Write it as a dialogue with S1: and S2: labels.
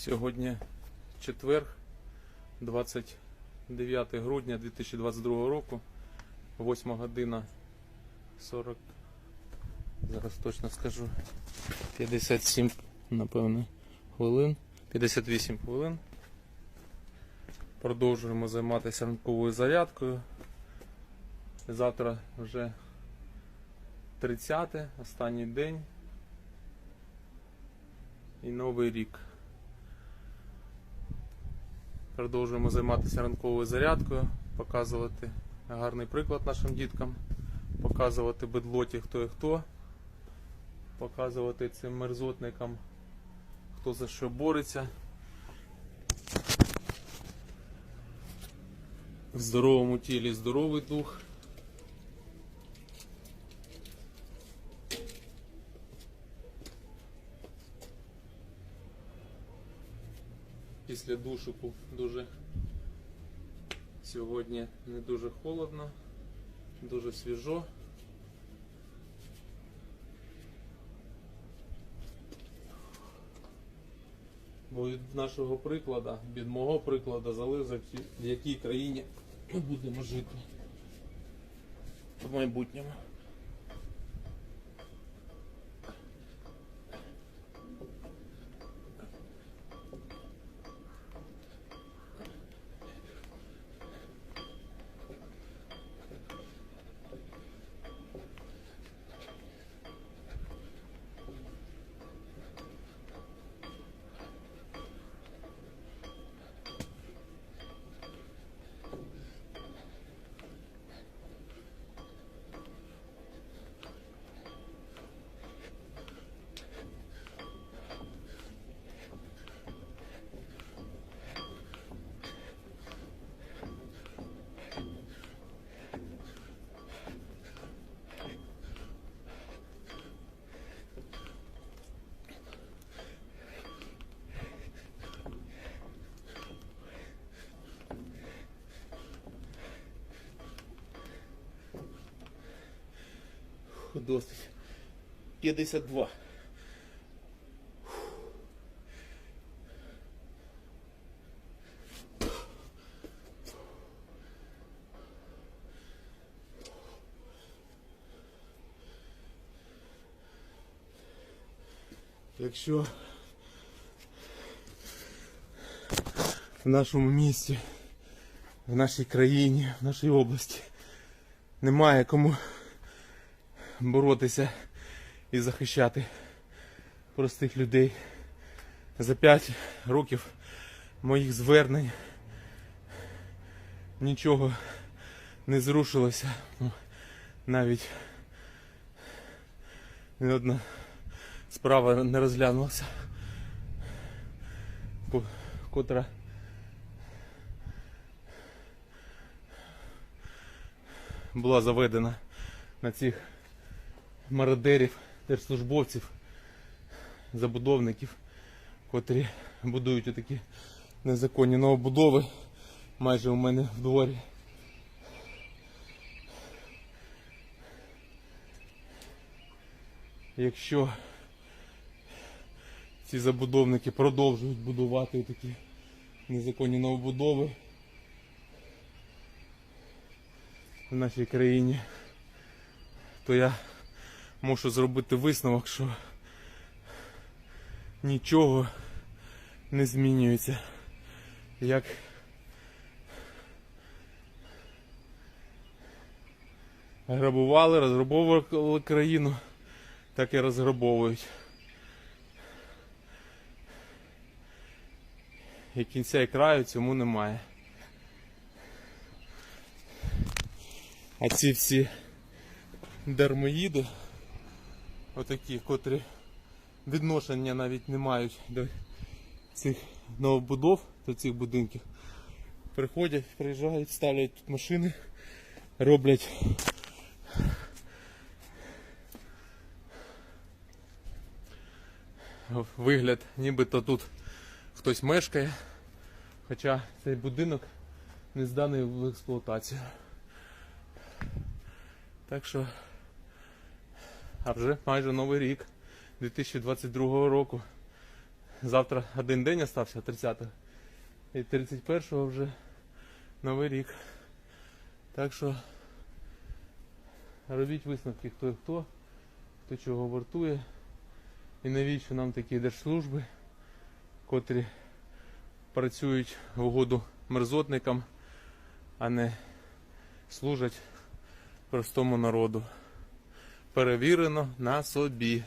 S1: Сьогодні четвер, 29 грудня 2022 року, 8 година 40, зараз точно скажу, 57, напевно, хвилин, 58 хвилин. Продовжуємо займатися ранковою зарядкою. Завтра вже 30, останній день і новий рік. Продовжуємо займатися ранковою зарядкою, показувати гарний приклад нашим діткам, показувати бедлоті хто і хто, показувати цим мерзотникам, хто за що бореться. В здоровому тілі здоровий дух. Після душику дуже сьогодні не дуже холодно, дуже свіжо. Бо від нашого прикладу, від мого прикладу залежить, в якій країні ми будемо жити в майбутньому. Досить. 52. Якщо в нашому місті, в нашій країні, в нашій області немає кому боротися і захищати простих людей. За 5 років моїх звернень нічого не зрушилося. Навіть ні одна справа не розглянулася, котра була заведена на цих мародерів, держслужбовців, забудовників, котрі будують отакі незаконні новобудови майже у мене в дворі. Якщо ці забудовники продовжують будувати такі незаконні новобудови в нашій країні, то я мушу зробити висновок, що нічого не змінюється. Як грабували, розграбовували країну, так і розграбовують. І кінця і краю цьому немає. А ці всі дармоїди, отакі, котрі відношення навіть не мають до цих новобудов, до цих будинків. Приходять, приїжджають, ставлять тут машини, роблять вигляд, нібито тут хтось мешкає, хоча цей будинок не зданий в експлуатацію. Так що, а вже майже новий рік 2022 року. Завтра один день остався, 30-го. І 31-го вже Новий рік. Так що робіть висновки, хто і хто, хто чого вартує. І навіщо нам такі держслужби, котрі працюють в угоду мерзотникам, а не служать простому народу. Перевірено на собі.